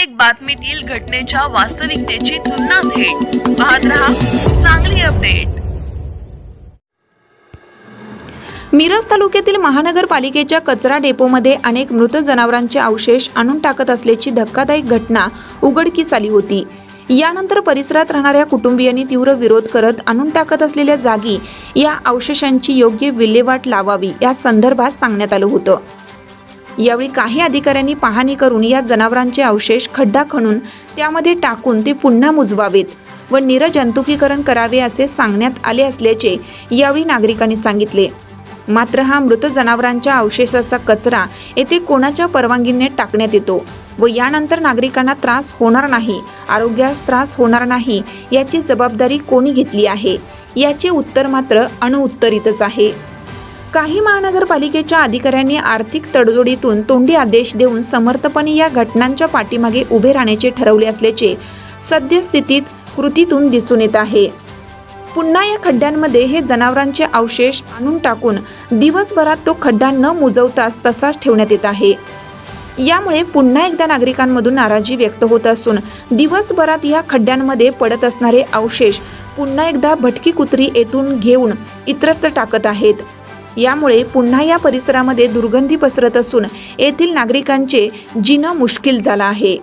प्रत्येक बातमीतील घटनेच्या वास्तविकतेची तुलना थेट. पाहत रहा चांगली अपडेट. मिरज तालुक्यातील महानगरपालिकेच्या कचरा डेपोमध्ये अनेक मृत जनावरांचे अवशेष आणून टाकत असल्याची धक्कादायक घटना उघडकीस आली होती. यानंतर परिसरात राहणाऱ्या कुटुंबियांनी तीव्र विरोध करत आणून टाकत असलेल्या जागी या अवशेषांची योग्य विल्हेवाट लावावी या संदर्भात सांगण्यात आलं होतं. यावेळी काही अधिकाऱ्यांनी पाहणी करून या जनावरांचे अवशेष खड्डा खणून त्यामध्ये टाकून ते पुन्हा मुजवावेत व निरजंतुकीकरण करावे असे सांगण्यात आले असल्याचे यावेळी नागरिकांनी सांगितले. मात्र हा मृत जनावरांच्या अवशेषाचा कचरा येथे कोणाच्या परवानगीने टाकण्यात येतो व यानंतर नागरिकांना त्रास होणार नाही आरोग्यास त्रास होणार नाही याची जबाबदारी कोणी घेतली आहे? याचे उत्तर मात्र अणुउत्तरितच आहे. काही महानगरपालिकेच्या अधिकाऱ्यांनी आर्थिक तडजोडीतून तोंडी आदेश देऊन समर्थपणे या घटनांच्या पाठीमागे उभे राहण्याचे ठरवले असल्याचे सद्यस्थितीत कृतीतून दिसून येत आहे. पुन्हा या खड्ड्यांमध्ये हे जनावरांचे अवशेष आणून टाकून दिवसभरात तो खड्डा न मुजवताच तसाच ठेवण्यात येत आहे. यामुळे पुन्हा एकदा नागरिकांमधून नाराजी व्यक्त होत असून दिवसभरात या खड्ड्यांमध्ये पडत असणारे अवशेष पुन्हा एकदा भटकी कुत्री येथून घेऊन इतरत्र टाकत आहेत. यामुळे पुन्हा या परिसरामध्ये दुर्गंधी पसरत असून येथील नागरिकांचे जिणं मुश्किल झालं आहे.